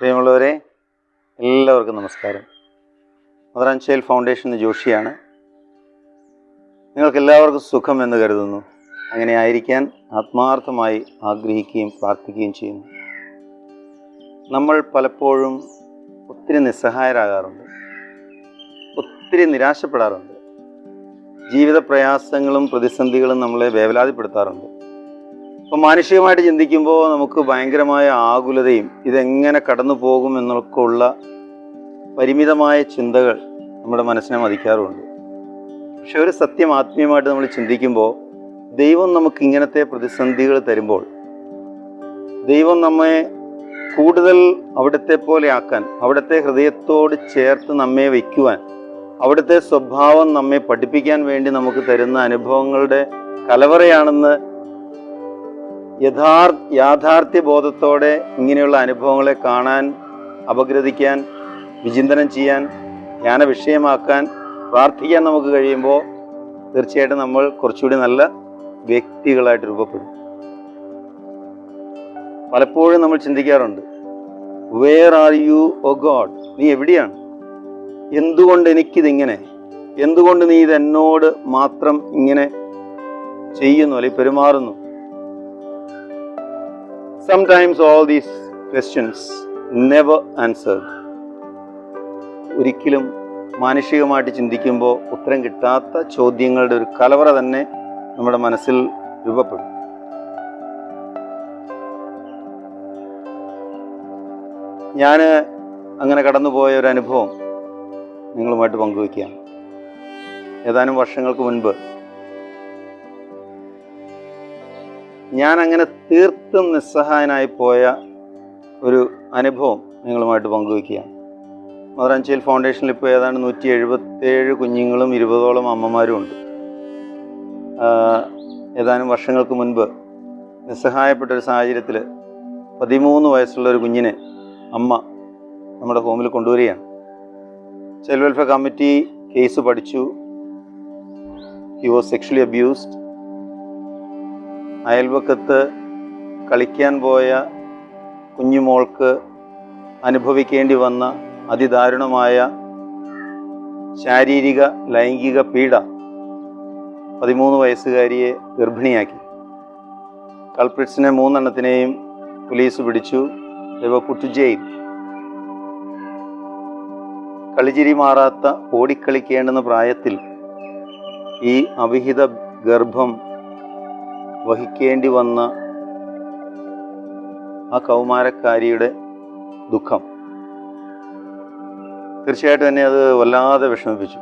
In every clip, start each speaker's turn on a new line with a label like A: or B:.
A: പ്രിയമുള്ളവരെ എല്ലാവർക്കും നമസ്കാരം. ചൈൽഡ് ഫൗണ്ടേഷൻ ജോഷിയാണ്. നിങ്ങൾക്കെല്ലാവർക്കും സുഖം എന്ന് കരുതുന്നു. അങ്ങനെ ആയിരിക്കാൻ ആത്മാർത്ഥമായി ആഗ്രഹിക്കുകയും പ്രാർത്ഥിക്കുകയും ചെയ്യുന്നു. നമ്മൾ പലപ്പോഴും ഒത്തിരി നിസ്സഹായരാകാറുണ്ട്. ഒത്തിരി നിരാശപ്പെടാറുണ്ട്. ജീവിത പ്രയാസങ്ങളും പ്രതിസന്ധികളും നമ്മളെ വേവലാതിപ്പെടുത്താറുണ്ട്. അപ്പോൾ മാനുഷികമായിട്ട് ചിന്തിക്കുമ്പോൾ നമുക്ക് ഭയങ്കരമായ ആകുലതയും ഇതെങ്ങനെ കടന്നു പോകും എന്നൊക്കെ ഉള്ള പരിമിതമായ ചിന്തകൾ നമ്മുടെ മനസ്സിനെ മതിക്കാറുമുണ്ട് പക്ഷെ ഒരു സത്യം ആത്മീയമായിട്ട് നമ്മൾ ചിന്തിക്കുമ്പോൾ ദൈവം നമുക്ക് ഇങ്ങനത്തെ പ്രതിസന്ധികൾ തരുമ്പോൾ ദൈവം നമ്മെ കൂടുതൽ അവിടുത്തെ പോലെ ആക്കാൻ അവിടുത്തെ ഹൃദയത്തോട് ചേർത്ത് നമ്മെ വയ്ക്കുവാൻ അവിടുത്തെ സ്വഭാവം നമ്മെ പഠിപ്പിക്കാൻ വേണ്ടി നമുക്ക് തരുന്ന അനുഭവങ്ങളുടെ കലവറയാണെന്ന് യഥാർ യാഥാർത്ഥ്യ ബോധത്തോടെ ഇങ്ങനെയുള്ള അനുഭവങ്ങളെ കാണാൻ അപഗ്രഥിക്കാൻ വിചിന്തനം ചെയ്യാൻ ജ്ഞാന വിഷയമാക്കാൻ പ്രാർത്ഥിക്കാൻ നമുക്ക് കഴിയുമ്പോൾ തീർച്ചയായിട്ടും നമ്മൾ കുറച്ചുകൂടി നല്ല വ്യക്തികളായിട്ട് രൂപപ്പെടും. പലപ്പോഴും നമ്മൾ ചിന്തിക്കാറുണ്ട് where are you O God നീ എവിടെയാണ്? എന്തുകൊണ്ട് എനിക്കിതിങ്ങനെ? എന്തുകൊണ്ട് നീ ഇതെന്നോട് മാത്രം ഇങ്ങനെ ചെയ്യുന്നു? അല്ലെങ്കിൽ പെരുമാറുന്നു? Sometimes all these questions never answered ഒരിക്കലും മാനുഷികമായിട്ട് ചിന്തിക്കുമ്പോൾ ഉത്തരം കിട്ടാത്ത ചോദ്യങ്ങളുടെ ഒരു കലവറ തന്നെ നമ്മുടെ മനസ്സിൽ രൂപപ്പെടും. ഞാൻ അങ്ങനെ കടന്നുപോയ ഒരു അനുഭവം നിങ്ങളുമായിട്ട് പങ്കുവയ്ക്കുകയാണ്. ഏതാനും വർഷങ്ങൾക്ക് മുൻപ്. ഞാൻ അങ്ങനെ തീർത്തും നിസ്സഹായനായി പോയ ഒരു അനുഭവം നിങ്ങളുമായിട്ട് പങ്കുവയ്ക്കുകയാണ്. മദറാഞ്ചേൽ ഫൗണ്ടേഷനിൽ ഇപ്പോൾ ഏതാണ്ട് നൂറ്റി എഴുപത്തേഴ് കുഞ്ഞുങ്ങളും ഇരുപതോളം അമ്മമാരും ഉണ്ട്. ഏതാനും വർഷങ്ങൾക്ക് മുൻപ് നിസ്സഹായപ്പെട്ട ഒരു സാഹചര്യത്തിൽ പതിമൂന്ന് വയസ്സുള്ള ഒരു കുഞ്ഞിനെ അമ്മ നമ്മുടെ ഹോമിൽ കൊണ്ടുവരികയാണ്. ചൈൽഡ് വെൽഫെയർ കമ്മിറ്റി കേസ് പഠിച്ചു. ഹി വാസ് സെക്ഷലി അബ്യൂസ്ഡ് അയൽവക്കത്ത് കളിക്കാൻ പോയ കുഞ്ഞുമോൾക്ക് അനുഭവിക്കേണ്ടി വന്ന അതിദാരുണമായ ശാരീരിക ലൈംഗിക പീഡ പതിമൂന്ന് വയസ്സുകാരിയെ ഗർഭിണിയാക്കി. കൾപ്രിറ്റ്സിനെ മൂന്നെണ്ണത്തിനെയും പോലീസ് പിടിച്ചു. പുട്ടു ജയിൽ കളിചിരി മാറാത്ത ഓടിക്കളിക്കേണ്ടുന്ന പ്രായത്തിൽ ഈ അവിഹിത ഗർഭം വഹിക്കേണ്ടി വന്ന ആ കൗമാരക്കാരിയുടെ ദുഃഖം. തീർച്ചയായിട്ടും എന്നെ അത് വല്ലാതെ വിഷമിപ്പിച്ചു.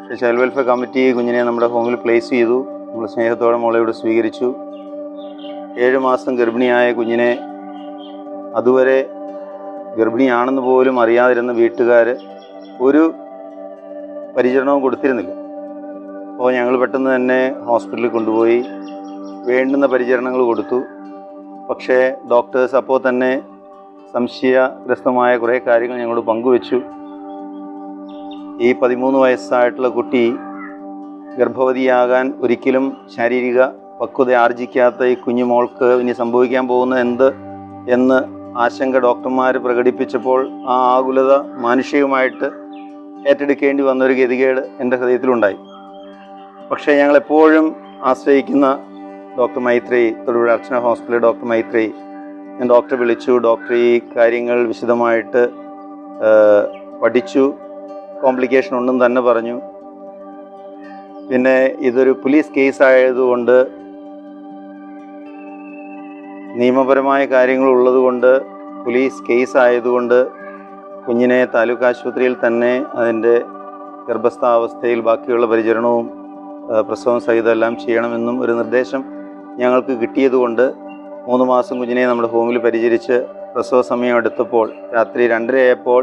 A: പക്ഷേ ചൈൽഡ് വെൽഫെയർ കമ്മിറ്റി കുഞ്ഞിനെ നമ്മുടെ ഹോമിൽ പ്ലേസ് ചെയ്തു. നമ്മൾ സ്നേഹത്തോടെ മോളെ ഇവിടെ സ്വീകരിച്ചു. ഏഴ് മാസം ഗർഭിണിയായ കുഞ്ഞിനെ അതുവരെ ഗർഭിണിയാണെന്ന് പോലും അറിയാതിരുന്ന വീട്ടുകാർ ഒരു പരിചരണവും കൊടുത്തിരുന്നില്ല. അപ്പോൾ ഞങ്ങൾ പെട്ടെന്ന് തന്നെ ഹോസ്പിറ്റലിൽ കൊണ്ടുപോയി. വേണ്ടുന്ന പരിചരണങ്ങൾ കൊടുത്തു. പക്ഷേ ഡോക്ടേഴ്സ് അപ്പോൾ തന്നെ സംശയഗ്രസ്തമായ കുറേ കാര്യങ്ങൾ ഞങ്ങളോട് പങ്കുവെച്ചു. ഈ പതിമൂന്ന് വയസ്സായിട്ടുള്ള കുട്ടി ഗർഭവതിയാകാൻ ഒരിക്കലും ശാരീരിക പക്വത ആർജിക്കാത്ത ഈ കുഞ്ഞുമോൾക്ക് ഇനി സംഭവിക്കാൻ പോകുന്നത് എന്ത് എന്ന് ആശങ്ക ഡോക്ടർമാർ പ്രകടിപ്പിച്ചപ്പോൾ ആ ആകുലത മാനുഷികമായിട്ട് ഏറ്റെടുക്കേണ്ടി വന്നൊരു ഗതികേട് എന്റെ ഹൃദയത്തിലുണ്ടായി. പക്ഷേ ഞങ്ങളെപ്പോഴും ആശ്രയിക്കുന്ന ഡോക്ടർ മൈത്രി തൊടുപുഴ അർച്ചന ഹോസ്പിറ്റലിലെ ഡോക്ടർ മൈത്രി. ഞാൻ ഡോക്ടറെ വിളിച്ചു. ഡോക്ടർ ഈ കാര്യങ്ങൾ വിശദമായിട്ട് പഠിച്ചു. കോംപ്ലിക്കേഷൻ ഒന്നും തന്നെ പറഞ്ഞു. പിന്നെ ഇതൊരു പോലീസ് കേസ് ആയതുകൊണ്ട് നിയമപരമായ കാര്യങ്ങൾ ഉള്ളതുകൊണ്ട് പോലീസ് കേസ് ആയതുകൊണ്ട് കുഞ്ഞിനെ താലൂക്ക് ആശുപത്രിയിൽ തന്നെ അതിന്റെ ഗർഭസ്ഥാവസ്ഥയിൽ ബാക്കിയുള്ള പരിചരണവും പ്രസവം സഹിതം എല്ലാം ചെയ്യണമെന്നും ഒരു നിർദ്ദേശം ഞങ്ങൾക്ക് കിട്ടിയതുകൊണ്ട് മൂന്ന് മാസം കുഞ്ഞിനെ നമ്മുടെ ഹോമിൽ പരിചരിച്ച് പ്രസവ സമയം എടുത്തപ്പോൾ രാത്രി രണ്ടരയായപ്പോൾ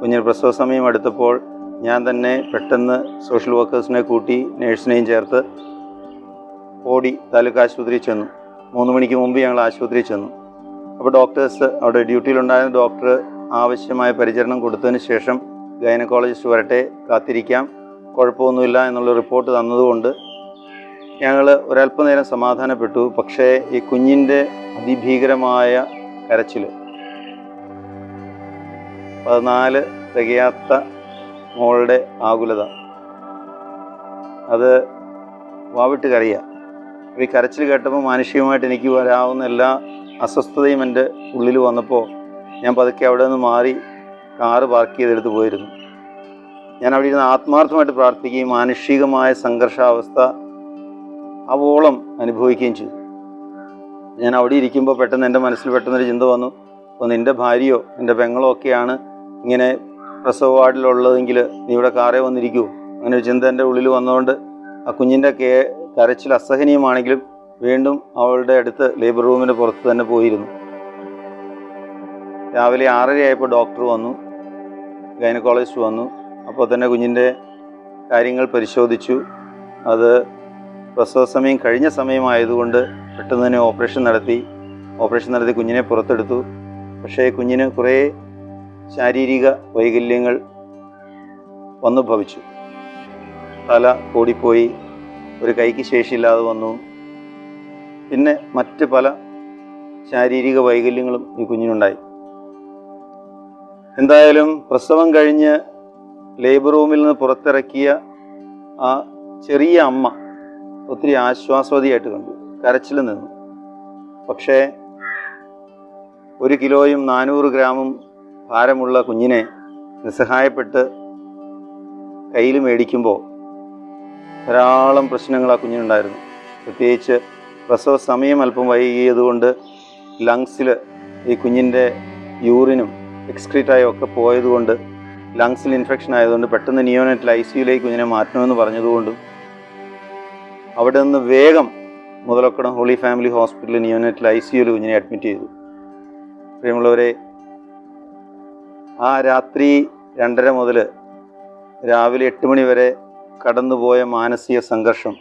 A: കുഞ്ഞിന് പ്രസവ സമയം എടുത്തപ്പോൾ ഞാൻ തന്നെ പെട്ടെന്ന് സോഷ്യൽ വർക്കേഴ്സിനെ കൂട്ടി നേഴ്സിനെയും ചേർത്ത് ഓടി താലൂക്ക് ആശുപത്രിയിൽ ചെന്നു. മൂന്ന് മണിക്ക് മുമ്പ് ഞങ്ങൾ ആശുപത്രിയിൽ ചെന്നു. അപ്പോൾ ഡോക്ടേഴ്സ് അവിടെ ഡ്യൂട്ടിയിലുണ്ടായിരുന്ന ഡോക്ടർ ആവശ്യമായ പരിചരണം കൊടുത്തതിന് ശേഷം ഗൈനക്കോളജിസ്റ്റ് വരട്ടെ കാത്തിരിക്കാം കുഴപ്പമൊന്നുമില്ല എന്നുള്ള റിപ്പോർട്ട് തന്നതുകൊണ്ട് ഞങ്ങൾ ഒരല്പനേരം സമാധാനപ്പെട്ടു. പക്ഷേ ഈ കുഞ്ഞിന്റെ അതിഭീകരമായ കരച്ചിൽ പതിനാല് തികയാത്ത മോളുടെ ആകുലത അത് വാവിട്ട് കരയുക. ഈ കരച്ചിൽ കേട്ടപ്പോൾ മാനുഷികമായിട്ട് എനിക്ക് വരാവുന്ന എല്ലാ അസ്വസ്ഥതയും എന്റെ ഉള്ളിൽ വന്നപ്പോൾ ഞാൻ പതുക്കെ അവിടെ നിന്ന് മാറി കാറ് പാർക്ക് ചെയ്തെടുത്ത് പോയിരുന്നു. ഞാൻ അവിടെ ഇരുന്ന് ആത്മാർത്ഥമായിട്ട് പ്രാർത്ഥിക്കുകയും മാനുഷികമായ സംഘർഷാവസ്ഥ അവോളം അനുഭവിക്കുകയും ചെയ്തു. ഞാൻ അവിടെ ഇരിക്കുമ്പോൾ പെട്ടെന്ന് എന്റെ മനസ്സിൽ പെട്ടെന്നൊരു ചിന്ത വന്നു. അപ്പോൾ നിന്റെ ഭാര്യയോ എന്റെ പെങ്ങളോ ഒക്കെയാണ് ഇങ്ങനെ പ്രസവ വാർഡിലുള്ളതെങ്കിൽ നീ ഇവിടെ കാറേ വന്നിരിക്കുമോ അങ്ങനെ ഒരു ചിന്ത എന്റെ ഉള്ളിൽ വന്നതുകൊണ്ട് ആ കുഞ്ഞിന്റെ കേ കരച്ചിൽ അസഹനീയമാണെങ്കിലും വീണ്ടും അവളുടെ അടുത്ത് ലേബർ റൂമിന്റെ പുറത്ത് തന്നെ പോയിരുന്നു. രാവിലെ ആറര ആയപ്പോൾ ഡോക്ടർ വന്നു. ഗൈനക്കോളജിസ്റ്റ് വന്നു. അപ്പോൾ തന്നെ കുഞ്ഞിന്റെ കാര്യങ്ങൾ പരിശോധിച്ചു. അത് പ്രസവ സമയം കഴിഞ്ഞ സമയമായതുകൊണ്ട് പെട്ടെന്ന് തന്നെ ഓപ്പറേഷൻ നടത്തി. ഓപ്പറേഷൻ നടത്തി കുഞ്ഞിനെ പുറത്തെടുത്തു. പക്ഷേ കുഞ്ഞിന് കുറേ ശാരീരിക വൈകല്യങ്ങൾ വന്നു ഭവിച്ചു. തല കൂടിപ്പോയി ഒരു കൈക്ക് ശേഷിയില്ലാതെ വന്നു. പിന്നെ മറ്റ് പല ശാരീരിക വൈകല്യങ്ങളും ഈ കുഞ്ഞിനുണ്ടായി. എന്തായാലും പ്രസവം കഴിഞ്ഞ് ലേബർ റൂമിൽ നിന്ന് പുറത്തിറക്കിയ ആ ചെറിയ അമ്മ ഒത്തിരി ആശ്വാസവതിയായിട്ട് കണ്ടു. കരച്ചിൽ നിന്നു. പക്ഷേ ഒരു കിലോയും നാനൂറ് ഗ്രാമും ഭാരമുള്ള കുഞ്ഞിനെ നിസ്സഹായപ്പെട്ട് കയ്യിൽ മേടിക്കുമ്പോൾ ധാരാളം പ്രശ്നങ്ങൾ ആ കുഞ്ഞിനുണ്ടായിരുന്നു. പ്രത്യേകിച്ച് പ്രസവ സമയം അല്പം വൈകിയതുകൊണ്ട് ലങ്സിൽ ഈ കുഞ്ഞിന്റെ യൂറിനും എക്സ്ക്രീറ്റായും ഒക്കെ പോയതുകൊണ്ട് ലങ്സിൽ ഇൻഫെക്ഷൻ ആയതുകൊണ്ട് പെട്ടെന്ന് നിയോനെറ്റിൽ ഐ സിയുലേക്ക് കുഞ്ഞിനെ മാറ്റണമെന്ന് പറഞ്ഞതുകൊണ്ടും അവിടെ നിന്ന് വേഗം മുതലക്കടം ഹോളി ഫാമിലി ഹോസ്പിറ്റലിൽ യൂണിറ്റിൽ ഐ സിയുയിൽ കുഞ്ഞിനെ അഡ്മിറ്റ് ചെയ്തു. പ്രിയമുള്ളവരെ ആ രാത്രി രണ്ടര മുതൽ രാവിലെ എട്ട് മണി വരെ കടന്നുപോയ മാനസിക സംഘർഷം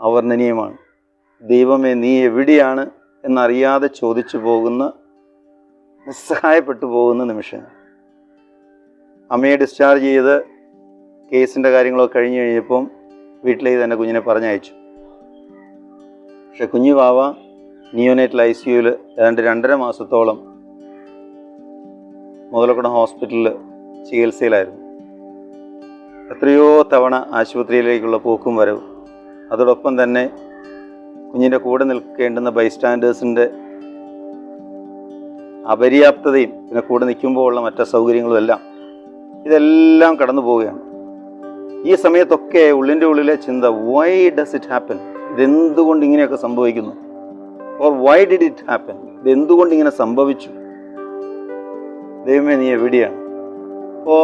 A: അവർണനീയമാണ്. ദൈവമേ നീ എവിടെയാണ് എന്നറിയാതെ ചോദിച്ചു പോകുന്ന നിസ്സഹായപ്പെട്ടു പോകുന്ന നിമിഷം. അമ്മയെ ഡിസ്ചാർജ് ചെയ്ത് കേസിന്റെ കാര്യങ്ങളൊക്കെ കഴിഞ്ഞു കഴിഞ്ഞപ്പം വീട്ടിലേക്ക് തന്നെ കുഞ്ഞിനെ പറഞ്ഞയച്ചു. പക്ഷെ കുഞ്ഞു വാവ നിയോനേറ്റൽ ഐ സിയുവിൽ ഏതാണ്ട് രണ്ടര മാസത്തോളം മുതലക്കുടം ഹോസ്പിറ്റലിൽ ചികിത്സയിലായിരുന്നു. എത്രയോ തവണ ആശുപത്രിയിലേക്കുള്ള പോക്കും വരവും. അതോടൊപ്പം തന്നെ കുഞ്ഞിന്റെ കൂടെ നിൽക്കേണ്ടുന്ന ബൈസ്റ്റാൻഡേഴ്സിന്റെ അപര്യാപ്തതയും പിന്നെ കൂടെ നിൽക്കുമ്പോൾ ഉള്ള മറ്റു സൗകര്യങ്ങളും എല്ലാം ഇതെല്ലാം കടന്നു പോവുകയാണ് ഈ സമയത്തൊക്കെ ഉള്ളിന്റെ ഉള്ളിലെ ചിന്ത വൈ ഡസ് ഇറ്റ് ഹാപ്പൻ ഇതെന്തുകൊണ്ട് ഇങ്ങനെയൊക്കെ സംഭവിക്കുന്നു? Or why did it happen ഇതെന്തുകൊണ്ട് ഇങ്ങനെ സംഭവിച്ചു? ദൈവമേ നീ എവിടെയാണ്? അപ്പോൾ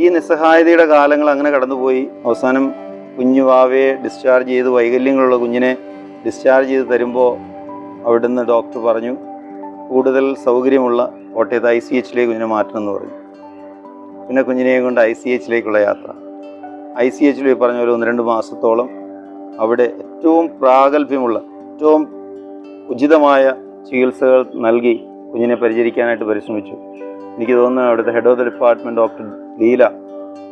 A: ഈ നിസ്സഹായതയുടെ കാലങ്ങൾ അങ്ങനെ കടന്നുപോയി. അവസാനം കുഞ്ഞു വാവയെ ഡിസ്ചാർജ് ചെയ്ത് വൈകല്യങ്ങളുള്ള കുഞ്ഞിനെ ഡിസ്ചാർജ് ചെയ്ത് തരുമ്പോൾ അവിടുന്ന് ഡോക്ടർ പറഞ്ഞു കൂടുതൽ സൗകര്യമുള്ള കോട്ടയത്ത് ഐ സി എച്ചിലേക്ക് കുഞ്ഞിനെ മാറ്റണമെന്ന് പറഞ്ഞു. പിന്നെ കുഞ്ഞിനെയും കൊണ്ട് ഐ സി എച്ചിലേക്കുള്ള യാത്ര. ഐ സി എച്ചിൽ പറഞ്ഞ ഒരു ഒന്ന് രണ്ട് മാസത്തോളം അവിടെ ഏറ്റവും പ്രാഗൽഭ്യമുള്ള ഏറ്റവും ഉചിതമായ ചികിത്സകൾ നൽകി കുഞ്ഞിനെ പരിചരിക്കാനായിട്ട് പരിശ്രമിച്ചു. എനിക്ക് തോന്നുന്നു അവിടുത്തെ head of the department doctor Leela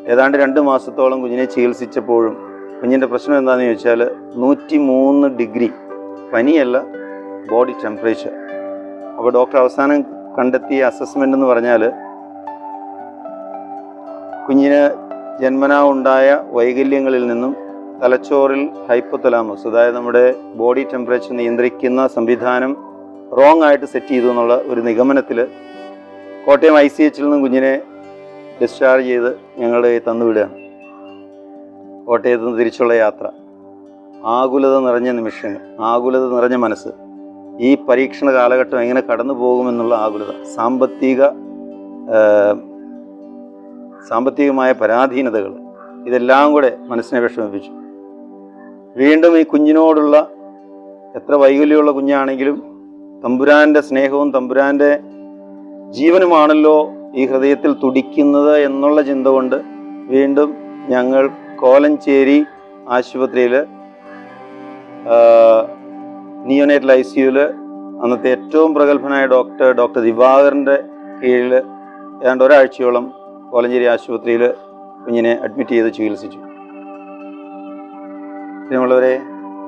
A: ഏതാണ്ട് രണ്ട് മാസത്തോളം കുഞ്ഞിനെ ചികിത്സിച്ചപ്പോഴും കുഞ്ഞിന്റെ പ്രശ്നം എന്താണെന്ന് ചോദിച്ചാൽ നൂറ്റി മൂന്ന് ഡിഗ്രി പനിയല്ല ബോഡി ടെമ്പറേച്ചർ അപ്പോൾ ഡോക്ടർ അവസാനം കണ്ടെത്തിയ അസസ്മെന്റ് എന്ന് പറഞ്ഞാൽ കുഞ്ഞിന് ജന്മനാ ഉണ്ടായ വൈകല്യങ്ങളിൽ നിന്നും തലച്ചോറിൽ ഹൈപ്പോതലാമസ് അതായത് നമ്മുടെ ബോഡി ടെമ്പറേച്ചർ നിയന്ത്രിക്കുന്ന സംവിധാനം റോങ് ആയിട്ട് സെറ്റ് ചെയ്തു എന്നുള്ള ഒരു നിഗമനത്തിൽ കോട്ടയം ഐ സി എച്ചിൽ നിന്നും കുഞ്ഞിനെ ഡിസ്ചാർജ് ചെയ്ത് കയ്യിൽ തന്നുവിടുകയാണ് കോട്ടയത്ത് നിന്ന് തിരിച്ചുള്ള യാത്ര. ആകുലത നിറഞ്ഞ നിമിഷങ്ങൾ ആകുലത നിറഞ്ഞ മനസ്സ്. ഈ പരീക്ഷണ കാലഘട്ടം എങ്ങനെ കടന്നു പോകുമെന്നുള്ള ആകുലത. സാമ്പത്തിക സാമ്പത്തികമായ പരാധീനതകൾ ഇതെല്ലാം കൂടെ മനസ്സിനെ വിഷമിപ്പിച്ചു. വീണ്ടും ഈ കുഞ്ഞിനോടുള്ള എത്ര വൈകല്യമുള്ള കുഞ്ഞാണെങ്കിലും തമ്പുരാന്റെ സ്നേഹവും തമ്പുരാന്റെ ജീവനുമാണല്ലോ ഈ ഹൃദയത്തിൽ തുടിക്കുന്നത് എന്നുള്ള ചിന്ത കൊണ്ട് വീണ്ടും ഞങ്ങൾ കോലഞ്ചേരി ആശുപത്രിയിൽ നിയോനേറ്റൽ ഐ സിയുവിൽ അന്നത്തെ ഏറ്റവും പ്രഗത്ഭനായ ഡോക്ടർ ഡോക്ടർ ദിവാകറിന്റെ കീഴിൽ ഏതാണ്ട് ഒരാഴ്ചയോളം കോലഞ്ചേരി ആശുപത്രിയിൽ കുഞ്ഞിനെ അഡ്മിറ്റ് ചെയ്ത് ചികിത്സിച്ചു. ഇതിനുള്ളവരെ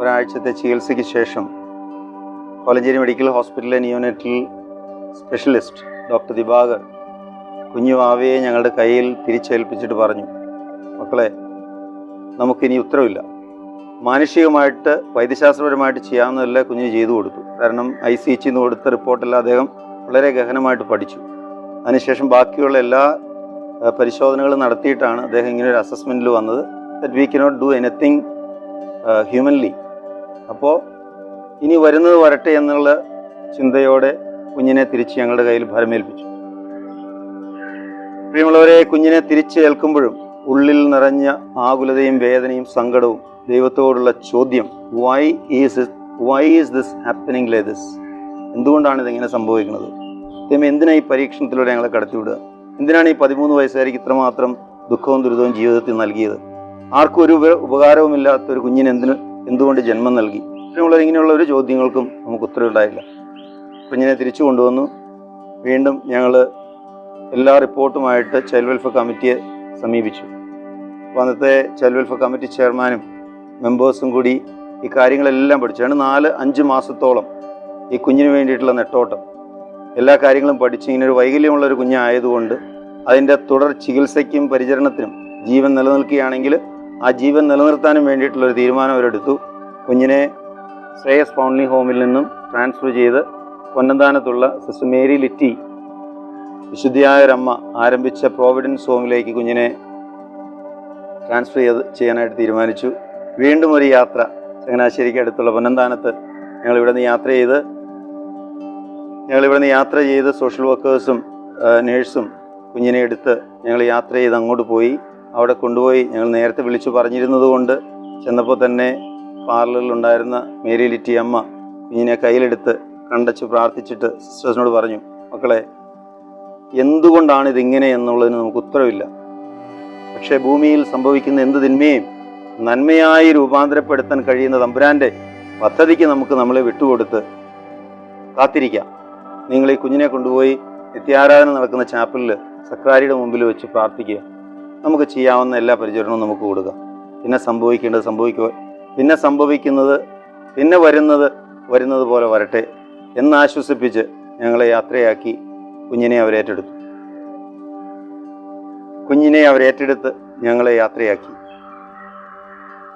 A: ഒരാഴ്ചത്തെ ചികിത്സയ്ക്ക് ശേഷം കോലഞ്ചേരി മെഡിക്കൽ ഹോസ്പിറ്റലിലെ നിയോനേറ്റൽ സ്പെഷ്യലിസ്റ്റ് ഡോക്ടർ ദിവാകർ കുഞ്ഞു ആവയെ ഞങ്ങളുടെ കയ്യിൽ തിരിച്ചേൽപ്പിച്ചിട്ട് പറഞ്ഞു മക്കളെ നമുക്കിനി ഉത്തരവില്ല. മാനുഷികമായിട്ട് വൈദ്യശാസ്ത്രപരമായിട്ട് ചെയ്യാവുന്നതല്ല കുഞ്ഞിന് ചെയ്തു കൊടുത്തു. കാരണം ഐ സി എച്ചിന്ന് കൊടുത്ത റിപ്പോർട്ടെല്ലാം അദ്ദേഹം വളരെ ഗഹനമായിട്ട് പഠിച്ചു. അതിനുശേഷം ബാക്കിയുള്ള എല്ലാ ആ, പരിശോധനകളും നടത്തിയിട്ടാണ് അദ്ദേഹം ഇങ്ങനെ ഒരു അസസ്മെന്റിൽ വന്നത്. That we cannot do anything humanly അപ്പോൾ ഇനി വരുന്നത് വരട്ടെ എന്നുള്ള ചിന്തയോടെ കുഞ്ഞിനെ തിരിച്ച് ഞങ്ങളുടെ കയ്യിൽ ഭരമേൽപ്പിച്ചു. പ്രിയമുള്ളവരെ കുഞ്ഞിനെ തിരിച്ച് ഏൽക്കുമ്പോഴും ഉള്ളിൽ നിറഞ്ഞ ആകുലതയും വേദനയും സങ്കടവും ദൈവത്തോടുള്ള ചോദ്യം why is why is this happening like this എന്തുകൊണ്ടാണ് ഇതിങ്ങനെ സംഭവിക്കുന്നത്? ദൈവം എന്തിനാണ് ഈ പരീക്ഷണത്തിലൂടെ ഞങ്ങളെ കടത്തിവിടുക? എന്തിനാണ് ഈ പതിമൂന്ന് വയസ്സുകാരിക്ക് ഇത്രമാത്രം ദുഃഖവും ദുരിതവും ജീവിതത്തിൽ നൽകിയത്? ആർക്കും ഒരു ഉപ- ഉപകാരവുമില്ലാത്ത ഒരു കുഞ്ഞിന് എന്തിന് എന്തുകൊണ്ട് ജന്മം നൽകി? ഇങ്ങനെയുള്ള ഇങ്ങനെയുള്ള ഒരു ചോദ്യങ്ങൾക്കും നമുക്ക് ഉത്തരവുണ്ടായില്ല കുഞ്ഞിനെ തിരിച്ചു കൊണ്ടുവന്നു. വീണ്ടും ഞങ്ങൾ എല്ലാ റിപ്പോർട്ടുമായിട്ട് ചൈൽഡ് വെൽഫെയർ കമ്മിറ്റിയെ സമീപിച്ചു. അപ്പോൾ അന്നത്തെ ചൈൽഡ് വെൽഫെയർ കമ്മിറ്റി ചെയർമാനും മെമ്പേഴ്സും കൂടി ഈ കാര്യങ്ങളെല്ലാം പഠിച്ചാണ് നാല് അഞ്ച് മാസത്തോളം ഈ കുഞ്ഞിന് വേണ്ടിയിട്ടുള്ള നെട്ടോട്ടം. എല്ലാ കാര്യങ്ങളും പഠിച്ച് ഇങ്ങനെ ഒരു വൈകല്യമുള്ള ഒരു കുഞ്ഞായതുകൊണ്ട് അതിന്റെ തുടർ ചികിത്സയ്ക്കും പരിചരണത്തിനും ജീവൻ നിലനിൽക്കുകയാണെങ്കിൽ ആ ജീവൻ നിലനിർത്താനും വേണ്ടിയിട്ടുള്ള ഒരു തീരുമാനം അവരെടുത്തു. കുഞ്ഞിനെ ശ്രേയസ് ഫൗണ്ട്ലി ഹോമിൽ നിന്നും ട്രാൻസ്ഫർ ചെയ്ത് പൊന്നന്താനത്തുള്ള സിസ്റ്റർ മേരി ലിറ്റി വിശുദ്ധിയായ ഒരമ്മ ആരംഭിച്ച പ്രോവിഡൻസ് ഹോമിലേക്ക് കുഞ്ഞിനെ ട്രാൻസ്ഫർ ചെയ്ത് ചെയ്യാനായിട്ട് തീരുമാനിച്ചു. വീണ്ടും ഒരു യാത്ര ചങ്ങനാശ്ശേരിക്ക് അടുത്തുള്ള പൊന്നന്താനത്ത് ഞങ്ങൾ ഇവിടെ നിന്ന് യാത്ര ചെയ്ത് ഞങ്ങൾ ഇവിടുന്ന് യാത്ര ചെയ്ത് സോഷ്യൽ വർക്കേഴ്സും നേഴ്സും കുഞ്ഞിനെ എടുത്ത് ഞങ്ങൾ യാത്ര ചെയ്ത് അങ്ങോട്ട് പോയി. അവിടെ കൊണ്ടുപോയി ഞങ്ങൾ നേരത്തെ വിളിച്ചു പറഞ്ഞിരുന്നത് കൊണ്ട് ചെന്നപ്പോൾ തന്നെ പാർലറിലുണ്ടായിരുന്ന മേരി ലിറ്റി അമ്മ കുഞ്ഞിനെ കയ്യിലെടുത്ത് കണ്ടച്ച് പ്രാർത്ഥിച്ചിട്ട് സിസ്റ്റേഴ്സിനോട് പറഞ്ഞു മക്കളെ എന്തുകൊണ്ടാണ് ഇതിങ്ങനെ എന്നുള്ളതിന് നമുക്ക് ഉത്തരവില്ല. പക്ഷേ ഭൂമിയിൽ സംഭവിക്കുന്ന എന്ത് തിന്മയും നന്മയായി രൂപാന്തരപ്പെടുത്താൻ കഴിയുന്ന തമ്പുരാന്റെ പദ്ധതിക്ക് നമുക്ക് നമ്മളെ വിട്ടുകൊടുത്ത് കാത്തിരിക്കാം. നിങ്ങൾ ഈ കുഞ്ഞിനെ കൊണ്ടുപോയി നിത്യാരാധന നടക്കുന്ന ചാപ്പലിൽ സക്രാരിയുടെ മുമ്പിൽ വെച്ച് പ്രാർത്ഥിക്കുക. നമുക്ക് ചെയ്യാവുന്ന എല്ലാ പരിചരണവും നമുക്ക് കൊടുക്കാം. പിന്നെ സംഭവിക്കേണ്ടത് സംഭവിക്കുക. പിന്നെ സംഭവിക്കുന്നത് പിന്നെ വരുന്നത് വരുന്നത് പോലെ വരട്ടെ എന്ന് ആശ്വസിപ്പിച്ച് ഞങ്ങളെ യാത്രയാക്കി കുഞ്ഞിനെ അവരേറ്റെടുത്തു കുഞ്ഞിനെ അവരേറ്റെടുത്ത് ഞങ്ങളെ യാത്രയാക്കി.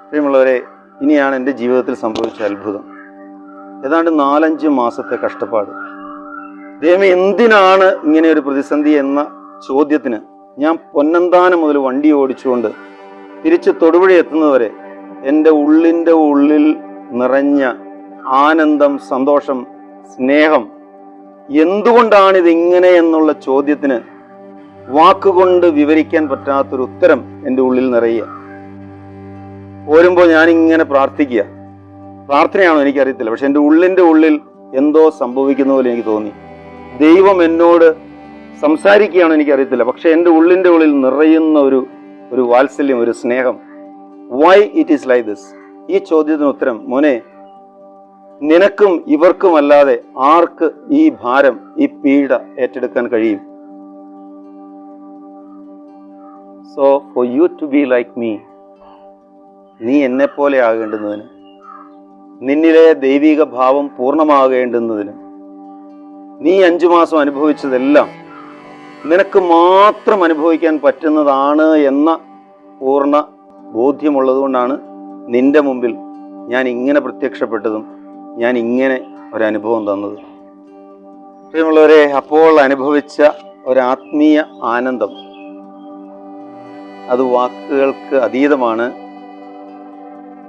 A: പ്രിയമുള്ളവരെ ഇനിയാണ് എന്റെ ജീവിതത്തിൽ സംഭവിച്ച അത്ഭുതം. ഏതാണ്ട് നാലഞ്ച് മാസത്തെ കഷ്ടപ്പാട്. ദൈവമേ എന്തിനാണ് ഇങ്ങനെ ഒരു പ്രതിസന്ധി എന്ന ചോദ്യത്തിന് ഞാൻ പൊന്നന്താനം മുതൽ വണ്ടി ഓടിച്ചുകൊണ്ട് തിരിച്ച് തൊടുപുഴ എത്തുന്നതുവരെ എന്റെ ഉള്ളിന്റെ ഉള്ളിൽ നിറഞ്ഞ ആനന്ദം സന്തോഷം സ്നേഹം എന്തുകൊണ്ടാണ് ഇതിങ്ങനെ എന്നുള്ള ചോദ്യത്തിന് വാക്കുകൊണ്ട് വിവരിക്കാൻ പറ്റാത്തൊരു ഉത്തരം എന്റെ ഉള്ളിൽ നിറയുക. പോരുമ്പോൾ ഞാനിങ്ങനെ പ്രാർത്ഥിക്കുക. പ്രാർത്ഥനയാണോ എനിക്കറിയത്തില്ല പക്ഷെ എന്റെ ഉള്ളിന്റെ ഉള്ളിൽ എന്തോ സംഭവിക്കുന്ന പോലെ എനിക്ക് തോന്നി. ദൈവം എന്നോട് സംസാരിക്കുകയാണോ എനിക്കറിയത്തില്ല. പക്ഷേ എന്റെ ഉള്ളിന്റെ ഉള്ളിൽ നിറയുന്ന ഒരു ഒരു വാത്സല്യം ഒരു സ്നേഹം. Why it is like this ഈ ചോദ്യത്തിന് ഉത്തരം മോനെ നിനക്കും ഇവർക്കും അല്ലാതെ ആർക്ക് ഈ ഭാരം ഈ പീഡ ഏറ്റെടുക്കാൻ കഴിയും? So for you to be like me നീ എന്നെപ്പോലെ ആകേണ്ടുന്നതിന് നിന്നിലെ ദൈവിക ഭാവം പൂർണമാകേണ്ടുന്നതിന് നീ അഞ്ചു മാസം അനുഭവിച്ചതെല്ലാം നിനക്ക് മാത്രം അനുഭവിക്കാൻ പറ്റുന്നതാണ് എന്ന പൂർണ ബോധ്യമുള്ളതുകൊണ്ടാണ് നിന്റെ മുമ്പിൽ ഞാൻ ഇങ്ങനെ പ്രത്യക്ഷപ്പെട്ടതും ഞാൻ ഇങ്ങനെ ഒരനുഭവം തന്നത്. പ്രിയമുള്ളവരെ അപ്പോൾ അനുഭവിച്ച ഒരാത്മീയ ആനന്ദം അത് വാക്കുകൾക്ക് അതീതമാണ്.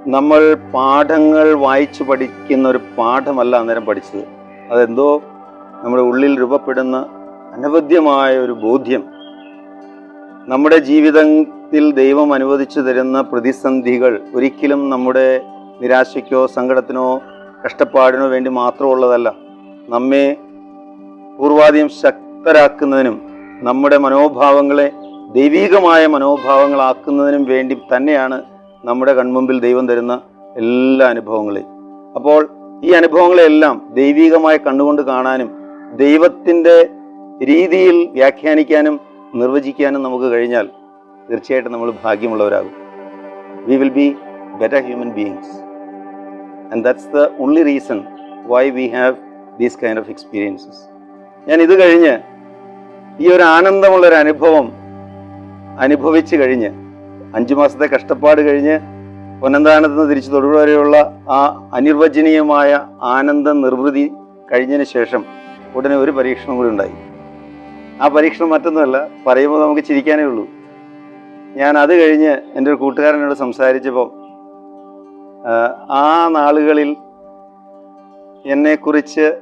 A: നമ്മൾ പാഠങ്ങൾ വായിച്ചു പഠിക്കുന്ന ഒരു പാഠമല്ല അന്നേരം പഠിച്ചത്. അതെന്തോ നമ്മുടെ ഉള്ളിൽ രൂപപ്പെടുന്ന അനവധ്യമായ ഒരു ബോധ്യം. നമ്മുടെ ജീവിതത്തിൽ ദൈവം അനുവദിച്ചു തരുന്ന പ്രതിസന്ധികൾ ഒരിക്കലും നമ്മുടെ നിരാശയ്ക്കോ സങ്കടത്തിനോ കഷ്ടപ്പാടിനോ വേണ്ടി മാത്രമുള്ളതല്ല. നമ്മെ പൂർവാധികം ശക്തരാക്കുന്നതിനും നമ്മുടെ മനോഭാവങ്ങളെ ദൈവീകമായ മനോഭാവങ്ങളാക്കുന്നതിനും വേണ്ടി തന്നെയാണ് നമ്മുടെ കൺമുമ്പിൽ ദൈവം തരുന്ന എല്ലാ അനുഭവങ്ങളെയും. അപ്പോൾ ഈ അനുഭവങ്ങളെല്ലാം ദൈവീകമായി കണ്ണുകൊണ്ട് കാണാനും ദൈവത്തിന്റെ രീതിയിൽ വ്യാഖ്യാനിക്കാനും നിർവചിക്കാനും നമുക്ക് കഴിഞ്ഞാൽ തീർച്ചയായിട്ടും നമ്മൾ ഭാഗ്യമുള്ളവരാകും. We will be better human beings and that's the only reason why we have these kind of experiences ഞാൻ ഇത് കഴിഞ്ഞ് ഈ ഒരു ആനന്ദമുള്ളൊരു അനുഭവം അനുഭവിച്ചു കഴിഞ്ഞ് അഞ്ചു മാസത്തെ കഷ്ടപ്പാട് കഴിഞ്ഞ് പൊന്നന്താനത്ത് നിന്ന് തിരിച്ച് തൊടുപുഴ വരെയുള്ള ആ അനിർവചനീയമായ ആനന്ദ നിർവൃതി കഴിഞ്ഞതിന് ശേഷം ഉടനെ ഒരു പരീക്ഷണം കൂടി ഉണ്ടായി. ആ പരീക്ഷണം മറ്റൊന്നുമല്ല പറയുമ്പോൾ നമുക്ക് ചിരിക്കാനേ ഉള്ളൂ. ഞാൻ അത് കഴിഞ്ഞ് എന്റെ ഒരു കൂട്ടുകാരനോട് സംസാരിച്ചപ്പോൾ ആ, നാളുകളിൽ എന്നെക്കുറിച്ച്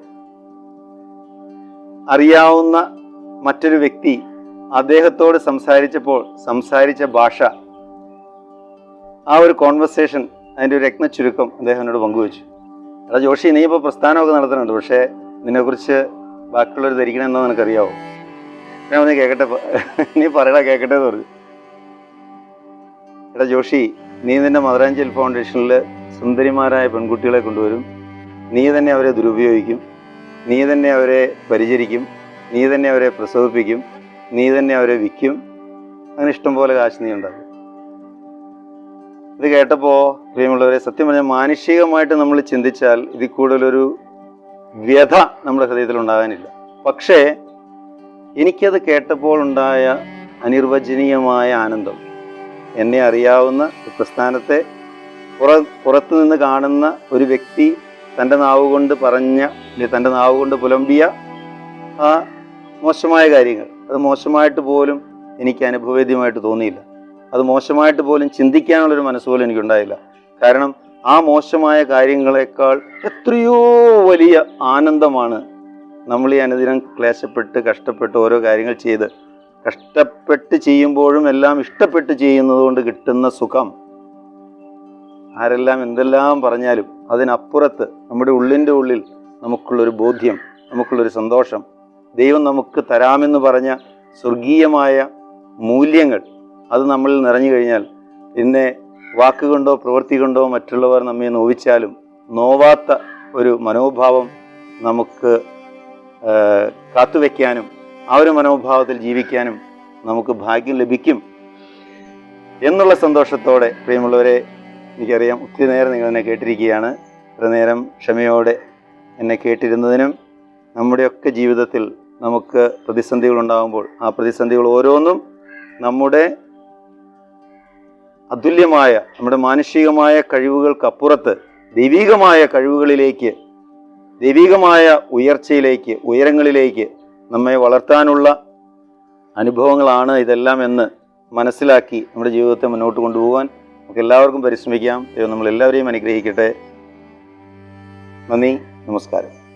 A: അറിയാവുന്ന മറ്റൊരു വ്യക്തി അദ്ദേഹത്തോട് സംസാരിച്ചപ്പോൾ സംസാരിച്ച ഭാഷ ആ ഒരു കോൺവെർസേഷൻ അതിന്റെ ഒരു രത്ന ചുരുക്കം അദ്ദേഹം പങ്കുവച്ചു. എടാ ജോഷി നീ ഇപ്പോൾ പ്രസ്ഥാനമൊക്കെ നടത്തുന്നുണ്ട് പക്ഷേ നിന്നെക്കുറിച്ച് ബാക്കിയുള്ളവർ ധരിക്കണം ധരിക്കണമെന്നോ നിനക്കറിയാവോ? ഞാൻ ഒന്ന് കേക്കട്ടെ നീ പറയടാ കേക്കട്ടെ എന്ന് പറഞ്ഞു. എടാ ജോഷി നീ നിന്റെ മദറാഞ്ചൽ ഫൗണ്ടേഷനിൽ സുന്ദരിമാരായ പെൺകുട്ടികളെ കൊണ്ടുവരും. നീ തന്നെ അവരെ ദുരുപയോഗിക്കും. നീ തന്നെ അവരെ പരിചരിക്കും. നീ തന്നെ അവരെ പ്രസവിപ്പിക്കും. നീ തന്നെ അവരെ വിൽക്കും. അങ്ങനെ ഇഷ്ടം പോലെ കാശ് നീ ഉണ്ടാകും ഇത് കേട്ടപ്പോൾ പ്രിയമുള്ളവരെ സത്യം പറഞ്ഞാൽ മാനുഷികമായിട്ട് നമ്മൾ ചിന്തിച്ചാൽ ഇതിൽ കൂടുതലൊരു വ്യഥ നമ്മുടെ ഹൃദയത്തിൽ ഉണ്ടാകാനില്ല. പക്ഷേ എനിക്കത് കേട്ടപ്പോൾ ഉണ്ടായ അനിർവചനീയമായ ആനന്ദം എന്നെ അറിയാവുന്ന പ്രസ്ഥാനത്തെ പുറ പുറത്തു നിന്ന് കാണുന്ന ഒരു വ്യക്തി തന്റെ നാവ് കൊണ്ട് പറഞ്ഞ തന്റെ നാവ് കൊണ്ട് പുലമ്പിയ ആ മോശമായ കാര്യങ്ങൾ. അത് മോശമായിട്ട് പോലും എനിക്ക് അനുഭവേദ്യമായിട്ട് തോന്നിയില്ല. അത് മോശമായിട്ട് പോലും ചിന്തിക്കാനുള്ളൊരു മനസ്സ് പോലും എനിക്കുണ്ടായില്ല. കാരണം ആ മോശമായ കാര്യങ്ങളെക്കാൾ എത്രയോ വലിയ ആനന്ദമാണ് നമ്മൾ ഈ അനുദിനം ക്ലേശപ്പെട്ട് കഷ്ടപ്പെട്ട് ഓരോ കാര്യങ്ങൾ ചെയ്ത്. കഷ്ടപ്പെട്ട് ചെയ്യുമ്പോഴും എല്ലാം ഇഷ്ടപ്പെട്ട് ചെയ്യുന്നതുകൊണ്ട് കിട്ടുന്ന സുഖം. ആരെല്ലാം എന്തെല്ലാം പറഞ്ഞാലും അതിനപ്പുറത്ത് നമ്മുടെ ഉള്ളിന്റെ ഉള്ളിൽ നമുക്കുള്ളൊരു ബോധ്യം നമുക്കുള്ളൊരു സന്തോഷം. ദൈവം നമുക്ക് തരാമെന്ന് പറഞ്ഞ സ്വർഗീയമായ മൂല്യങ്ങൾ അത് നമ്മളിൽ നിറഞ്ഞു കഴിഞ്ഞാൽ പിന്നെ വാക്കുകൊണ്ടോ പ്രവൃത്തി കൊണ്ടോ മറ്റുള്ളവർ നമ്മെ നോവിച്ചാലും നോവാത്ത ഒരു മനോഭാവം നമുക്ക് കാത്തുവെക്കാനും ആ ഒരു മനോഭാവത്തിൽ ജീവിക്കാനും നമുക്ക് ഭാഗ്യം ലഭിക്കും എന്നുള്ള സന്തോഷത്തോടെ പ്രിയമുള്ളവരെ എനിക്കറിയാം ഒത്തിരി നേരം നിങ്ങൾ എന്നെ കേട്ടിരിക്കുകയാണ്. ഇത്ര നേരം ക്ഷമയോടെ എന്നെ കേട്ടിരുന്നതിനും നമ്മുടെയൊക്കെ ജീവിതത്തിൽ നമുക്ക് പ്രതിസന്ധികൾ ഉണ്ടാകുമ്പോൾ ആ പ്രതിസന്ധികൾ ഓരോന്നും നമ്മുടെ അതുല്യമായ നമ്മുടെ മാനുഷികമായ കഴിവുകൾക്കപ്പുറത്ത് ദൈവീകമായ കഴിവുകളിലേക്ക് ദൈവികമായ ഉയർച്ചയിലേക്ക് ഉയരങ്ങളിലേക്ക് നമ്മെ വളർത്താനുള്ള അനുഭവങ്ങളാണ് ഇതെല്ലാം എന്ന് മനസ്സിലാക്കി നമ്മുടെ ജീവിതത്തെ മുന്നോട്ട് കൊണ്ടുപോകാൻ നമുക്ക് എല്ലാവർക്കും പരിശ്രമിക്കാം. ദൈവം നമ്മളെല്ലാവരെയും അനുഗ്രഹിക്കട്ടെ. നന്ദി നമസ്കാരം.